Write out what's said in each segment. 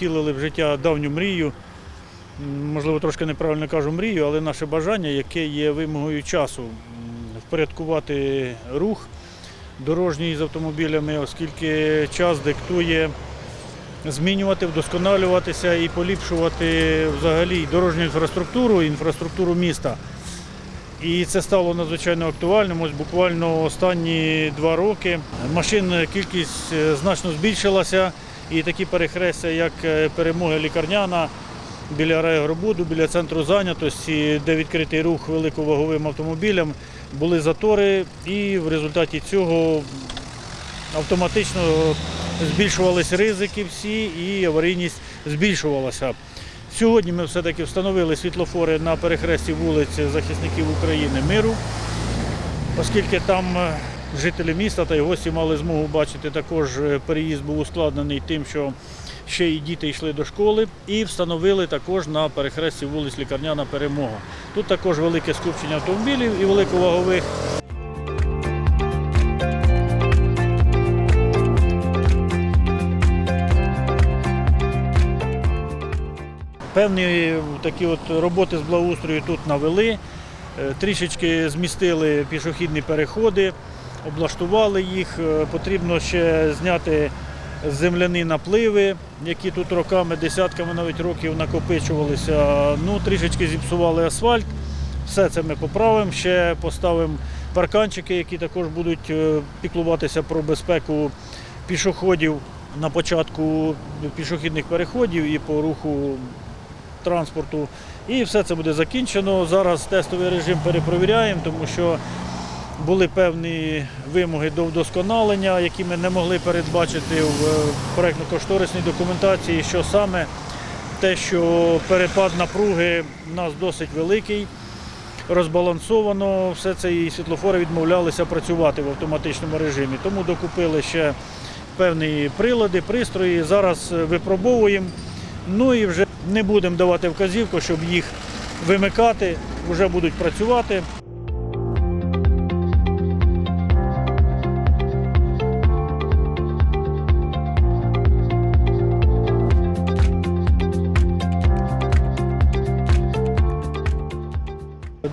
втілили в життя давню мрію. Можливо, трошки неправильно кажу мрію, але наше бажання, яке є вимогою часу, впорядкувати рух дорожній з автомобілями, оскільки час диктує змінювати, вдосконалюватися і поліпшувати взагалі дорожню інфраструктуру, інфраструктуру міста. І це стало надзвичайно актуальним. Ось буквально останні два роки машин кількість е, значно збільшилася, і такі перехрестя, як е, перемоги лікарняна біля райгробуду, біля центру зайнятості, де відкритий рух великоваговим автомобілям, були затори, і в результаті цього автоматично збільшувалися ризики всі і аварійність збільшувалася. Сьогодні ми все-таки встановили світлофори на перехресті вулиць захисників України миру, оскільки там е, жителі міста та й гості мали змогу бачити, також е, переїзд був ускладнений тим, що ще і діти йшли до школи, і встановили також на перехресті вулиць Лікарняна Перемога. Тут також велике скупчення автомобілів і великовагових. Певні такі от роботи з благоустрою тут навели, Е, трішечки змістили пішохідні переходи, облаштували їх. Е, Потрібно ще зняти земляні напливи, які тут роками, десятками навіть років накопичувалися. Ну, трішечки зіпсували асфальт. Все це ми поправимо. Ще поставимо парканчики, які також будуть е, піклуватися про безпеку пішоходів на початку пішохідних переходів і по руху транспорту. І все це буде закінчено. Зараз тестовий режим перепровіряємо, тому що були певні вимоги до вдосконалення, які ми не могли передбачити в е, проєктно-кошторисній документації, що саме те, що перепад напруги у нас досить великий, розбалансовано, все це і світлофори відмовлялися працювати в автоматичному режимі. Тому докупили ще певні прилади, пристрої. Зараз е, випробовуємо. Ну і вже не будемо давати вказівку, щоб їх вимикати, вже будуть працювати.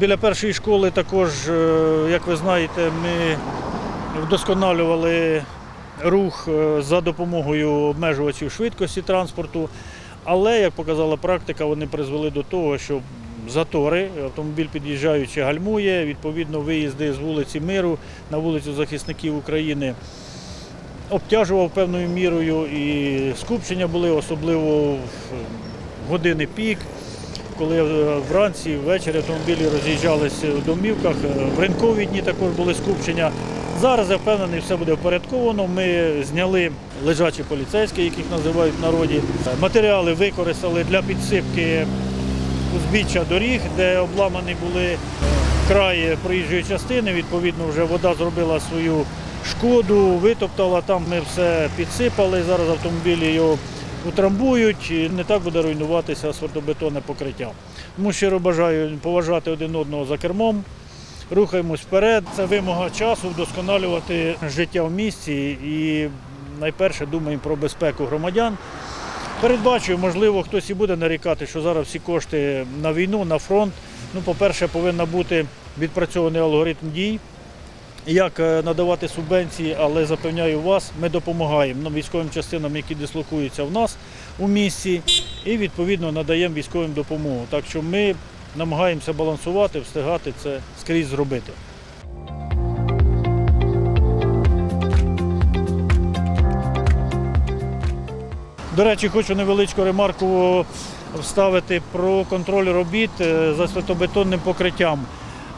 Біля першої школи також, е, як ви знаєте, ми вдосконалювали рух е, за допомогою обмежувачів швидкості транспорту. Але, як показала практика, вони призвели до того, що затори, автомобіль під'їжджаючи гальмує, відповідно, виїзди з вулиці Миру на вулицю захисників України обтяжував певною мірою і скупчення були, особливо в години пік, коли е, вранці, ввечері автомобілі роз'їжджалися в домівках, е, в ринкові дні також були скупчення. Зараз я впевнений, все буде впорядковано. Ми зняли лежачі поліцейські, яких називають в народі. Матеріали використали для підсипки узбіччя доріг, де обламані були е, краї проїжджої частини. Відповідно, вже вода зробила свою шкоду, витоптала. Там ми все підсипали. Зараз автомобілі його утрамбують, і не так буде руйнуватися асфальтобетонне покриття. Тому щиро бажаю поважати один одного за кермом. Рухаємось вперед. Це вимога часу вдосконалювати життя в місті і найперше думаємо про безпеку громадян. Передбачую, можливо, хтось і буде нарікати, що зараз всі кошти на війну, на фронт. Ну, по-перше, повинен бути відпрацьований алгоритм дій, як е, надавати субвенції, але запевняю вас, ми допомагаємо військовим частинам, які дислокуються в нас у місті, і відповідно надаємо військовим допомогу. Так що ми намагаємося балансувати, встигати це скрізь зробити. До речі, хочу невеличку ремарку вставити про контроль робіт е, за святобетонним покриттям.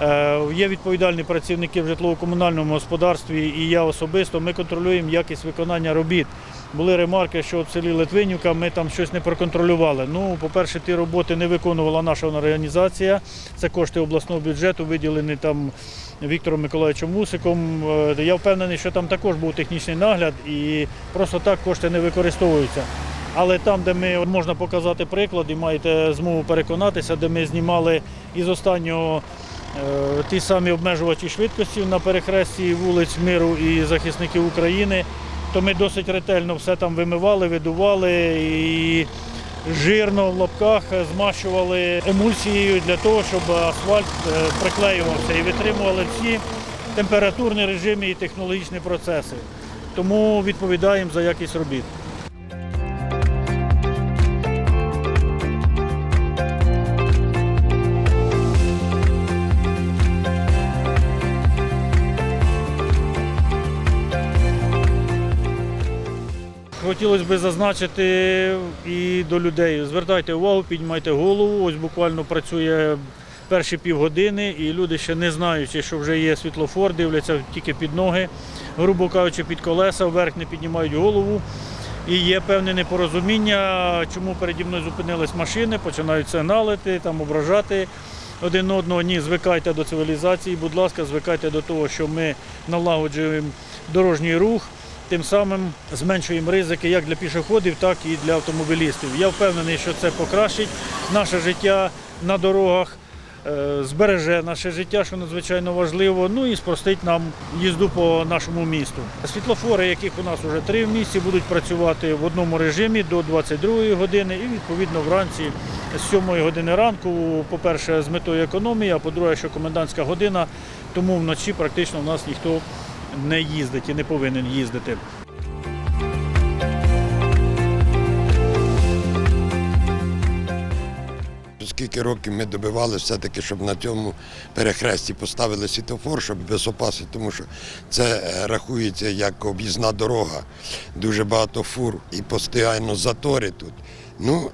Е, Є відповідальні працівники в житлово-комунальному господарстві і я особисто. Ми контролюємо якість виконання робіт. Були ремарки, що в селі Литвинівка ми там щось не проконтролювали. Ну, по-перше, ті роботи не виконувала наша організація. Це кошти обласного бюджету, виділені там Віктором Миколаївичем Мусиком. Е, Я впевнений, що там також був технічний нагляд і просто так кошти не використовуються. Але там, де ми можна показати приклад і маєте змогу переконатися, де ми знімали із останнього ті самі обмежувачі швидкості на перехресті вулиць Миру і захисників України, то ми досить ретельно все там вимивали, видували і жирно в лапках змащували емульсією для того, щоб асфальт е, приклеювався і витримували всі температурні режими і технологічні процеси. Тому відповідаємо за якість робіт. Хотілося б зазначити і до людей. Звертайте увагу, піднімайте голову. Ось буквально працює перші півгодини, і люди ще не знаючи, що вже є світлофор, дивляться тільки під ноги, грубо кажучи, під колеса, вверх не піднімають голову. І є певне непорозуміння, чому переді мною зупинились машини, починають сигналити, там ображати один одного. Ні, звикайте до цивілізації, будь ласка, звикайте до того, що ми налагоджуємо дорожній рух, тим самим зменшуємо ризики як для пішоходів, так і для автомобілістів. Я впевнений, що це покращить наше життя на дорогах. е, Збереже наше життя, що надзвичайно важливо, ну і спростить нам їзду по нашому місту. Світлофори, яких у нас вже три в місті, будуть працювати в одному режимі до 22 години і відповідно вранці з 7 години ранку. По-перше, з метою економії, а по-друге, що комендантська година, тому вночі практично в нас ніхто не їздить і не повинен їздити. Скільки років ми добивалися все-таки, щоб на цьому перехресті поставили світофор, щоб безопасити, тому що це е, рахується як об'їзна дорога. Дуже багато фур і постійно затори тут. Ну,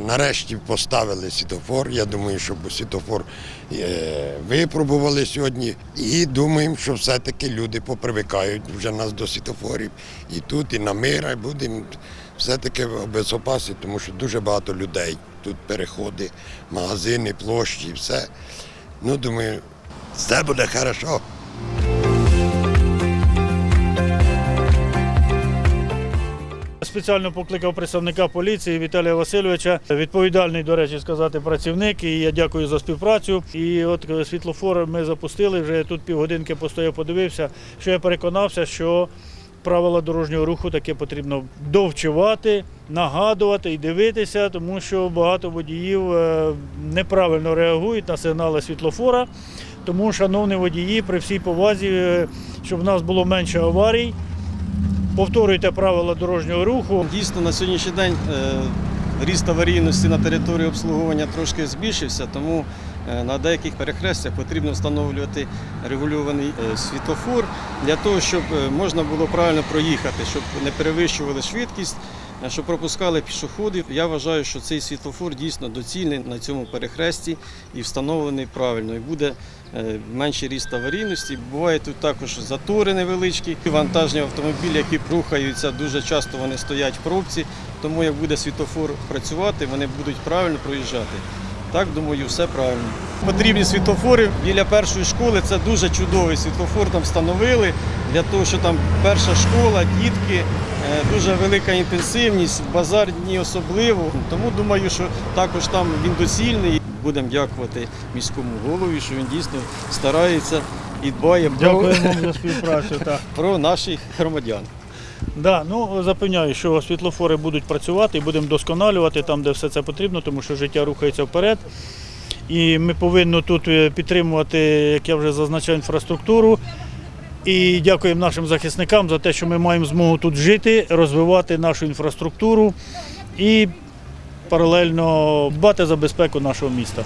нарешті поставили світофор. Я думаю, що світофор е, випробували сьогодні. І думаємо, що все-таки люди попривикають вже нас до світофорів. І тут, і на мира будемо все-таки обезопасити, тому що дуже багато людей. Тут переходи, магазини, площі, все. Ну, думаю, все буде хорошо. Спеціально покликав представника поліції Віталія Васильовича, відповідальний, до речі, сказати, працівник. І я дякую за співпрацю. І от е, світлофор ми запустили. Вже тут півгодинки постояв, подивився, що я переконався, що правила дорожнього руху таке потрібно довчувати, нагадувати і дивитися, тому що багато водіїв е, неправильно реагують на сигнали світлофора. Тому, шановні водії, при всій повазі, е, щоб в нас було менше аварій. Повторюйте правила дорожнього руху. Дійсно, на сьогоднішній день е, ріст аварійності на території обслуговування трошки збільшився, тому е, на деяких перехрестях потрібно встановлювати регульований е, світофор для того, щоб можна було правильно проїхати, щоб не перевищували швидкість, щоб пропускали пішоходів. Я вважаю, що цей світофор дійсно доцільний на цьому перехресті і встановлений правильно. І буде е, менший ріст аварійності. Буває тут також затори невеличкі, вантажні автомобілі, які рухаються, дуже часто вони стоять в пробці, тому як буде світофор працювати, вони будуть правильно проїжджати. Так, думаю, все правильно. Потрібні світофори біля першої школи. Це дуже чудовий світофор там встановили для того, що там перша школа, дітки, е, дуже велика інтенсивність, базар дні особливо. Тому думаю, що також там він доцільний. Будемо дякувати міському голові, що він дійсно старається і дбає про, Дякуємо вам за співпрацю. Про наших громадян. Да, ну запевняю, що світлофори будуть працювати і будемо досконалювати там, де все це потрібно, тому що життя рухається вперед. І ми повинні тут е, підтримувати, як я вже зазначав, інфраструктуру. І дякуємо нашим захисникам за те, що ми маємо змогу тут жити, розвивати нашу інфраструктуру і паралельно дбати за безпеку нашого міста.